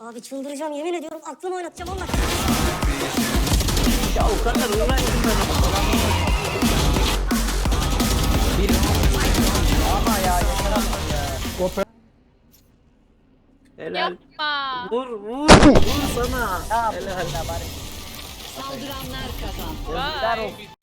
Abi çıldıracağım yemin ediyorum aklımı oynatacağım Allah. Ya o kadar uğraş. Helal. Yapma. Vur vur vur sana. Helal. Saldıranlar kazandı. Helal olsun.